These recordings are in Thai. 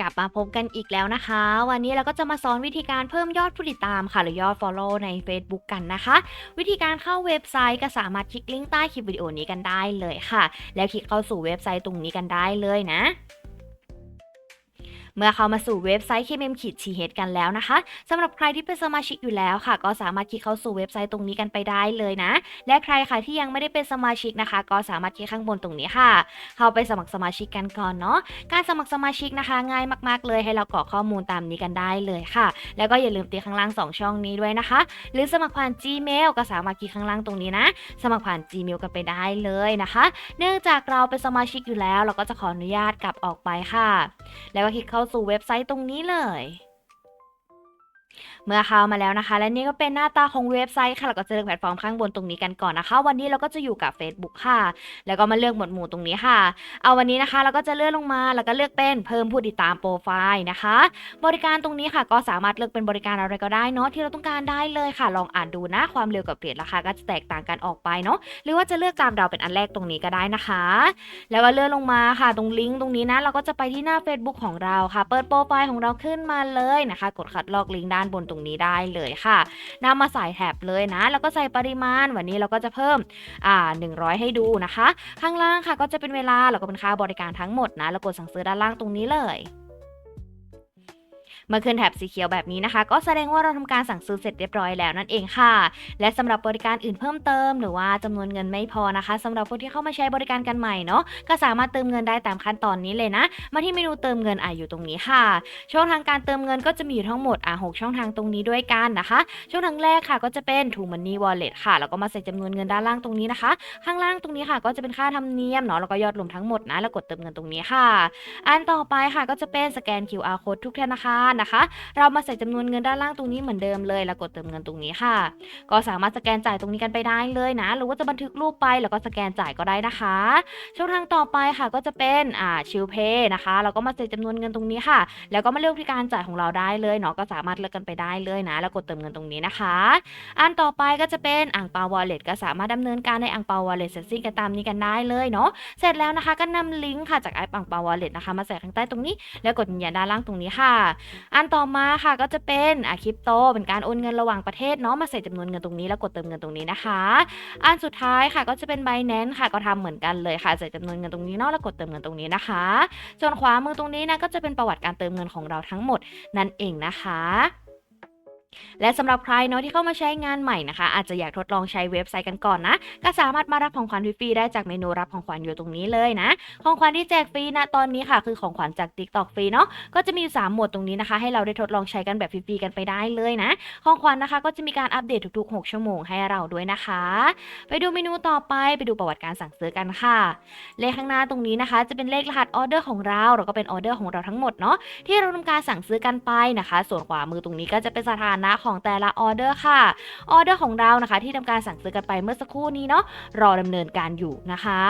กลับมาพบกันอีกแล้วนะคะ วันนี้เราก็จะมาสอนวิธีการเพิ่มยอดผู้ติดตามค่ะ หรือยอด Follow ใน Facebook กันนะคะ วิธีการเข้าเว็บไซต์ก็สามารถคลิกลิงก์ใต้คลิปวิดีโอนี้กันได้เลยค่ะ แล้วคลิกเข้าสู่เว็บไซต์ตรงนี้กันได้เลยนะ เมื่อเข้ามาสู่เว็บไซต์ KMM ขีด TH กันแล้วนะคะสำหรับใครที่เป็นสมาชิกอยู่แล้วค่ะ ก็สามารถคลิกเข้าสู่เว็บไซต์ตรงนี้กันไปได้เลยนะ และใครค่ะที่ยังไม่ได้เป็นสมาชิกนะคะ ก็สามารถคลิกข้างบนตรงนี้ค่ะ เข้าไปสมัครสมาชิกกันก่อนเนาะการสมัครสมาชิกนะคะ ง่ายมาก ๆ เลยให้เรากรอกข้อมูลตามนี้กันได้เลยค่ะ แล้วก็อย่าลืมตีข้างล่าง 2 ช่องนี้ด้วยนะคะ หรือสมัครผ่าน Gmail ก็สามารถคลิกข้างล่างตรงนี้นะ สมัครผ่าน Gmail กันไปได้เลยนะคะ เนื่องจากเราเป็นสมาชิกอยู่แล้ว เราก็จะขออนุญาตกลับออกไปค่ะ แล้วก็คลิกเข้าสู่เว็บไซต์ตรงนี้เลย เมื่อเข้ามาแล้วนะคะ และนี่ก็เป็นหน้าตาของเว็บไซต์ค่ะเราก็จะเลือกแพลตฟอร์มข้างบนตรงนี้กันก่อนนะคะ วันนี้เราก็จะอยู่กับ Facebook ค่ะ แล้วก็มาเลือกหมวดหมู่ตรงนี้ค่ะ เอาวันนี้นะคะเราก็จะเลื่อนลงมาแล้วก็เลือกเป็นเพิ่มผู้ติดตามโปรไฟล์นะคะ บริการตรงนี้ค่ะก็สามารถเลือกเป็นบริการอะไรก็ได้เนาะที่เราต้องการได้เลยค่ะ ลองอ่านดูนะความเร็วกับเปลี่ยนราคาก็จะแตกต่างกันออกไปเนาะหรือว่าจะเลือกตามเราเป็นอันแรกตรงนี้ก็ได้นะคะ แล้วก็เลื่อนลงมาค่ะ ตรงลิงก์ตรงนี้นะเราก็จะไปที่หน้า Facebook ของเราค่ะ เปิดโปรไฟล์ของเราขึ้นมาเลยนะคะ กดคัดลอกลิงก์ด้านบนตรงนี้ได้เลยค่ะนำมาใส่แถบเลยนะ แล้วก็ใส่ปริมาณ วันนี้เราก็จะเพิ่มอ่า100 ให้ดูนะคะ ข้างล่างค่ะก็จะเป็นเวลาแล้วก็เป็นค่าบริการทั้งหมดนะ แล้วกดสั่งซื้อด้านล่างตรงนี้เลย เมื่อขึ้นแถบสีเขียวแบบนี้นะคะ ก็แสดงว่าเราทำการสั่งซื้อเสร็จเรียบร้อยแล้วนั่นเองค่ะ และสำหรับบริการอื่นเพิ่มเติม หรือว่าจำนวนเงินไม่พอนะคะสำหรับคนที่เข้ามาใช้บริการกันใหม่เนาะก็สามารถเติมเงินได้ตามขั้นตอนนี้เลยนะ มาที่เมนูเติมเงินอะอยู่ตรงนี้ค่ะ ช่องทางการเติมเงินก็จะมีทั้งหมดอะหกช่องทางตรงนี้ด้วยกันนะคะ ช่องทางแรกค่ะก็จะเป็น True Money Wallet ค่ะ แล้วก็มาใส่จำนวนเงินด้านล่างตรงนี้นะคะ ข้างล่างตรงนี้ค่ะก็จะเป็นค่าธรรมเนียมเนาะแล้วก็ยอดรวมทั้งหมดนะแล้วกดเติมเงินตรงนี้ค่ะ อันต่อไปค่ะก็จะเป็นสแกน QR code ทุกธนาคารนะคะ เรามาใส่จำนวนเงินด้านล่างตรงนี้เหมือนเดิมเลยแล้วกดเติมเงินตรงนี้ค่ะ ก็สามารถสแกนจ่ายตรงนี้กันไปได้เลยนะ หรือว่าจะบันทึกรูปไปแล้วก็สแกนจ่ายก็ได้นะคะ ช่องทางต่อไปค่ะก็จะเป็นอ่าชิลเพย์นะคะเราก็มาใส่จำนวนเงินตรงนี้ค่ะ แล้วก็มาเลือกที่การจ่ายของเราได้เลยเนาะก็สามารถเลือกกันไปได้เลยนะ แล้วกดเติมเงินตรงนี้นะคะ อันต่อไปก็จะเป็นอ่างเปาวอลเล็ตก็สามารถดำเนินการในอ่างเปาวอลเล็ตเซตซิ่งกันตามนี้กันได้เลยเนาะเสร็จแล้วนะคะก็นำลิงก์ค่ะจากแอปอ่างเปาวอลเล็ตนะคะมาใส่ข้างใต้ตรงนี้ แล้วกดยืนยันด้านล่างตรงนี้ค่ะ อันต่อมาค่ะก็จะเป็นอะคริปโตเป็นการโอนเงินระหว่างประเทศเนาะมาใส่จำนวนเงินตรงนี้แล้วกดเติมเงินตรงนี้นะคะ อันสุดท้ายค่ะก็จะเป็นไบแนนซ์ค่ะก็ทำเหมือนกันเลยค่ะใส่จำนวนเงินตรงนี้เนาะแล้วกดเติมเงินตรงนี้นะคะ ส่วนขวามือตรงนี้นะก็จะเป็นประวัติการเติมเงินของเราทั้งหมดนั่นเองนะคะ และสำหรับใครเนาะที่เข้ามาใช้งานใหม่นะคะ อาจจะอยากทดลองใช้เว็บไซต์กันก่อนนะ ก็สามารถมารับของขวัญฟรีได้จากเมนูรับของขวัญอยู่ตรงนี้เลยนะ ของขวัญที่แจกฟรีนะตอนนี้ค่ะ คือของขวัญจาก TikTok ฟรีเนาะก็จะมี 3 หมวดตรงนี้นะคะ ให้เราได้ทดลองใช้กันแบบฟรีๆกันไปได้เลยนะ ของขวัญนะคะ ก็จะมีการอัปเดตทุกๆ 6 ชั่วโมงให้เราด้วยนะคะ ไปดูเมนูต่อไปไปดูประวัติการสั่งซื้อกันค่ะ เลขข้างหน้าตรงนี้นะคะ จะเป็นเลขรหัสออเดอร์ของเราแล้วก็เป็นออเดอร์ของเราทั้งหมดเนาะที่เราทำการสั่งซื้อกันไปนะคะ ส่วนขวามือตรงนี้ก็จะเป็นสถานะของแต่ละออเดอร์ค่ะ ออเดอร์ของเรานะคะ ที่ทำการสั่งซื้อกันไปเมื่อสักครู่นี้เนาะรอดำเนินการอยู่นะคะ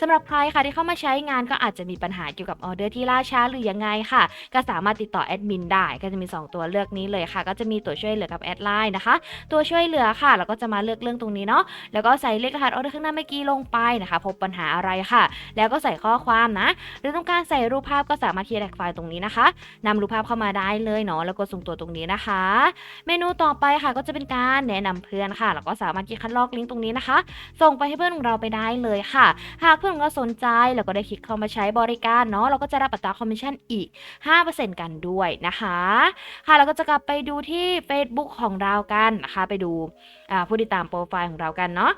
สำหรับใครค่ะที่เข้ามาใช้งานก็อาจจะมีปัญหาเกี่ยวกับออเดอร์ที่ล่าช้าหรือยังไงค่ะ ก็สามารถติดต่อแอดมินได้ก็จะมี 2 ตัวเลือกนี้เลยค่ะ ก็จะมีตัวช่วยเหลือกับแอดไลน์นะคะ ตัวช่วยเหลือค่ะแล้วก็จะมาเลือกเรื่องตรงนี้เนาะแล้วก็ใส่เลขรหัสออเดอร์ข้างหน้าเมื่อกี้ลงไปนะคะ พบปัญหาอะไรค่ะ แล้วก็ใส่ข้อความนะ หรือต้องการใส่รูปภาพก็สามารถที่จะแท็กไฟล์ตรงนี้นะคะนำรูปภาพเข้ามาได้เลยเนาะแล้วก็ส่งตัวตรงนี้นะคะเมนนูต่อไปค่ะก็จะเป็นการแนะนำเพื่อนค่ะแล้วก็สามารถคลิกคัดลอกลิงก์ตรงนี้นะคะ ส่งไปให้เพื่อนของเราไปได้เลยค่ะ หากเพื่อนของเราสนใจแล้วก็ได้คลิกเข้ามาใช้บริการเนาะเราก็จะรับอัตราคอมมิชชั่นอีก 5%กันด้วยนะคะ ค่ะเราก็จะกลับไปดูที่ Facebook ของเรากันนะคะ ไปดูผู้ติดตามโปรไฟล์ของเรากันเนาะ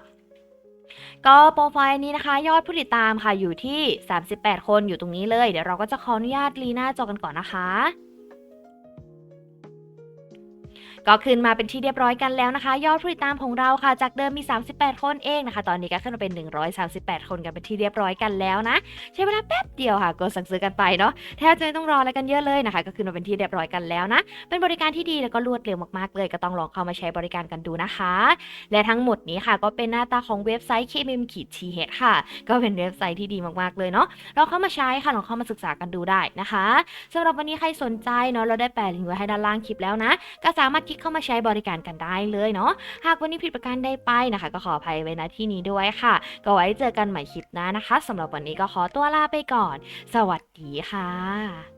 ก็โปรไฟล์นี้นะคะ ยอดผู้ติดตามค่ะอยู่ที่ 38 คนอยู่ตรงนี้เลย เดี๋ยวเราก็จะขออนุญาตรีหน้าจอกันก่อนนะคะ ก็ขึ้นมาเป็นที่เรียบร้อยกันแล้วนะคะ ยอดผู้ติดตามของเราค่ะ จากเดิมมี 38 คนเองนะคะ ตอนนี้ก็ขึ้นมาเป็น 138 คนกันเป็นที่เรียบร้อยกันแล้วนะ ใช้เวลาแป๊บเดียวค่ะก็สั่งซื้อกันไปเนาะแทบจะไม่ต้องรออะไรกันเยอะเลยนะคะ ก็ขึ้นมาเป็นที่เรียบร้อยกันแล้วนะ เป็นบริการที่ดีแล้วก็รวดเร็วมากๆเลย ก็ต้องลองเข้ามาใช้บริการกันดูนะคะ และทั้งหมดนี้ค่ะก็เป็นหน้าตาของเว็บไซต์ KMM ขีด TH ค่ะ ก็เป็นเว็บไซต์ที่ดีมากๆเลยเนาะเราเข้ามาใช้ค่ะลองเข้ามาศึกษากันดูได้นะคะสำหรับวันนี้ใครสนใจเนาะเราได้แปะลิงก์ไว้ให้ด้านล่างคลิปแล้วนะก็สามารถที่เข้ามาใช้บริการกันได้เลยเนาะ หากวันนี้ผิดประการใดไปนะคะ ก็ขออภัยไว้นะที่นี้ด้วยค่ะ ก็ไว้เจอกันใหม่คลิปหน้านะคะสำหรับวันนี้ก็ขอตัวลาไปก่อน สวัสดีค่ะ